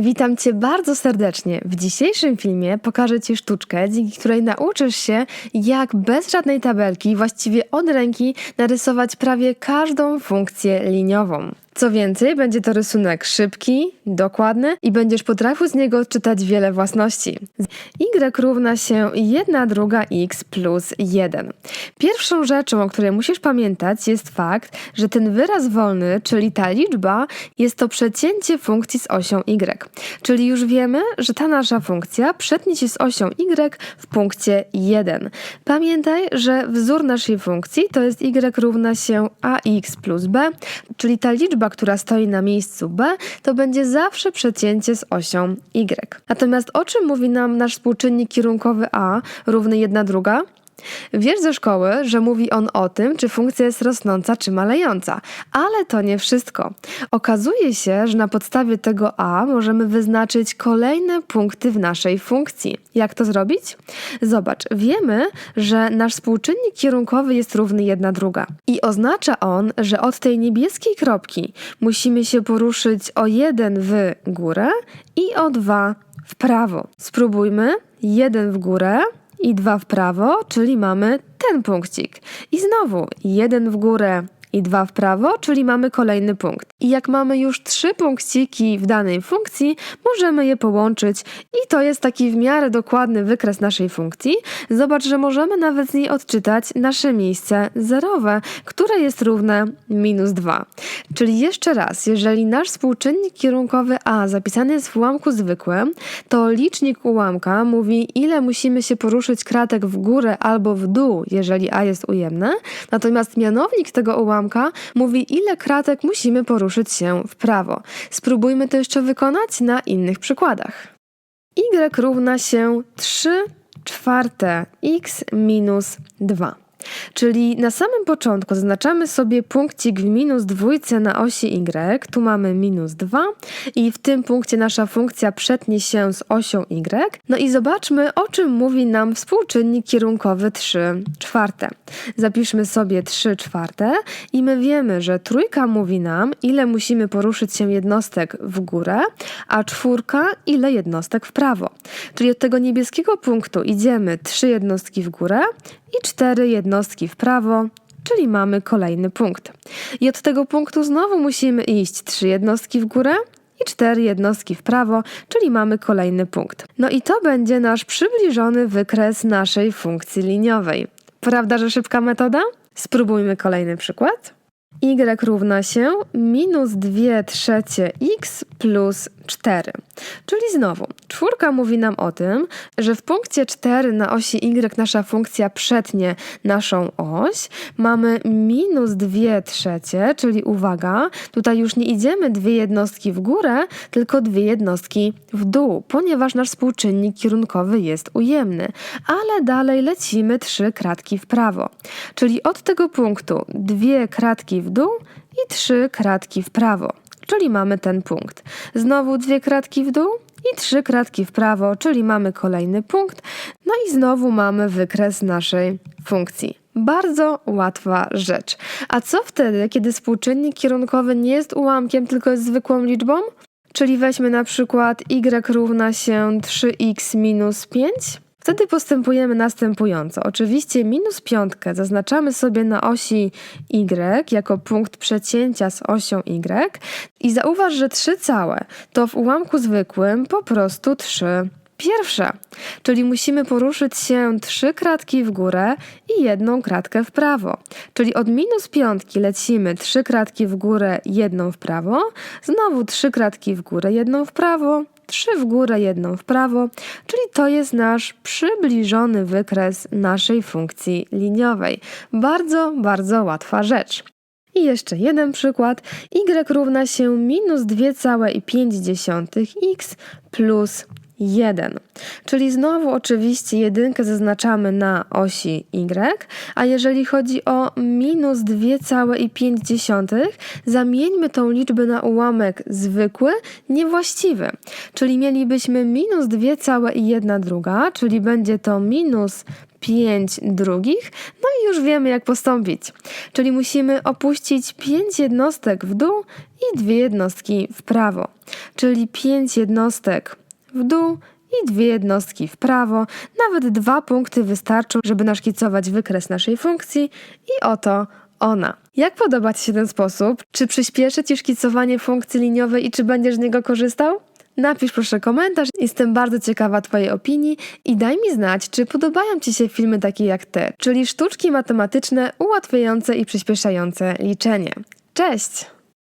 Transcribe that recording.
Witam Cię bardzo serdecznie. W dzisiejszym filmie pokażę Ci sztuczkę, dzięki której nauczysz się, jak bez żadnej tabelki, właściwie od ręki, narysować prawie każdą funkcję liniową. Co więcej, będzie to rysunek szybki, dokładny i będziesz potrafił z niego odczytać wiele własności. y równa się 1 druga x plus 1. Pierwszą rzeczą, o której musisz pamiętać jest fakt, że ten wyraz wolny, czyli ta liczba, jest to przecięcie funkcji z osią y. Czyli już wiemy, że ta nasza funkcja przetnie się z osią y w punkcie 1. Pamiętaj, że wzór naszej funkcji to jest y równa się ax plus b, czyli ta liczba, która stoi na miejscu b, to będzie zawsze przecięcie z osią y. Natomiast o czym mówi nam nasz współczynnik kierunkowy a równy 1 druga? Wiesz ze szkoły, że mówi on o tym, czy funkcja jest rosnąca czy malejąca, ale to nie wszystko. Okazuje się, że na podstawie tego a możemy wyznaczyć kolejne punkty w naszej funkcji. Jak to zrobić? Zobacz, wiemy, że nasz współczynnik kierunkowy jest równy 1 druga i oznacza on, że od tej niebieskiej kropki musimy się poruszyć o 1 w górę i o 2 w prawo. Spróbujmy. 1 w górę i dwa w prawo, czyli mamy ten punkcik. I znowu jeden w górę i dwa w prawo, czyli mamy kolejny punkt. I jak mamy już trzy punkciki w danej funkcji, możemy je połączyć i to jest taki w miarę dokładny wykres naszej funkcji. Zobacz, że możemy nawet z niej odczytać nasze miejsce zerowe, które jest równe minus 2. Czyli jeszcze raz, jeżeli nasz współczynnik kierunkowy a zapisany jest w ułamku zwykłym, to licznik ułamka mówi, ile musimy się poruszyć kratek w górę albo w dół, jeżeli a jest ujemne, natomiast mianownik tego ułamka mówi, ile kratek musimy poruszyć się w prawo. Spróbujmy to jeszcze wykonać na innych przykładach. y równa się 3 czwarte x minus 2. Czyli na samym początku zaznaczamy sobie punkcik w minus dwójce na osi y, tu mamy minus 2 i w tym punkcie nasza funkcja przetnie się z osią y. No i zobaczmy, o czym mówi nam współczynnik kierunkowy 3 czwarte. Zapiszmy sobie 3 czwarte i my wiemy, że trójka mówi nam, ile musimy poruszyć się jednostek w górę, a czwórka ile jednostek w prawo. Czyli od tego niebieskiego punktu idziemy 3 jednostki w górę i 4 jednostki w prawo, czyli mamy kolejny punkt. I od tego punktu znowu musimy iść 3 jednostki w górę i 4 jednostki w prawo, czyli mamy kolejny punkt. No i to będzie nasz przybliżony wykres naszej funkcji liniowej. Prawda, że szybka metoda? Spróbujmy kolejny przykład. y równa się minus 2 trzecie x plus 4. Czyli znowu, czwórka mówi nam o tym, że w punkcie 4 na osi y nasza funkcja przetnie naszą oś. Mamy minus 2 trzecie, czyli uwaga, tutaj już nie idziemy dwie jednostki w górę, tylko dwie jednostki w dół, ponieważ nasz współczynnik kierunkowy jest ujemny. Ale dalej lecimy trzy kratki w prawo. Czyli od tego punktu dwie kratki w dół i trzy kratki w prawo czyli mamy ten punkt. Znowu dwie kratki w dół i trzy kratki w prawo, czyli mamy kolejny punkt. No i znowu mamy wykres naszej funkcji. Bardzo łatwa rzecz. A co wtedy, kiedy współczynnik kierunkowy nie jest ułamkiem, tylko jest zwykłą liczbą? Czyli weźmy na przykład y równa się 3x minus 5. Wtedy postępujemy następująco. Oczywiście minus piątkę zaznaczamy sobie na osi y jako punkt przecięcia z osią y i zauważ, że 3 całe to w ułamku zwykłym po prostu 3 pierwsze, czyli musimy poruszyć się trzy kratki w górę i jedną kratkę w prawo. Czyli od minus piątki lecimy trzy kratki w górę, jedną w prawo, znowu trzy kratki w górę, jedną w prawo, trzy w górę, jedną w prawo, czyli to jest nasz przybliżony wykres naszej funkcji liniowej. Bardzo, bardzo łatwa rzecz. I jeszcze jeden przykład. y równa się minus 2,5x plus 1. Czyli znowu oczywiście jedynkę zaznaczamy na osi y, a jeżeli chodzi o minus 2,5, zamieńmy tą liczbę na ułamek zwykły, niewłaściwy. Czyli mielibyśmy minus 2,1 druga, czyli będzie to minus 5 drugich, no i już wiemy jak postąpić. Czyli musimy opuścić 5 jednostek w dół i dwie jednostki w prawo. Czyli 5 jednostek w dół i dwie jednostki w prawo. Nawet dwa punkty wystarczą, żeby naszkicować wykres naszej funkcji i oto ona. Jak podoba Ci się ten sposób? Czy przyspieszy Ci szkicowanie funkcji liniowej i czy będziesz z niego korzystał? Napisz proszę komentarz, jestem bardzo ciekawa Twojej opinii i daj mi znać, czy podobają Ci się filmy takie jak te, czyli sztuczki matematyczne ułatwiające i przyspieszające liczenie. Cześć!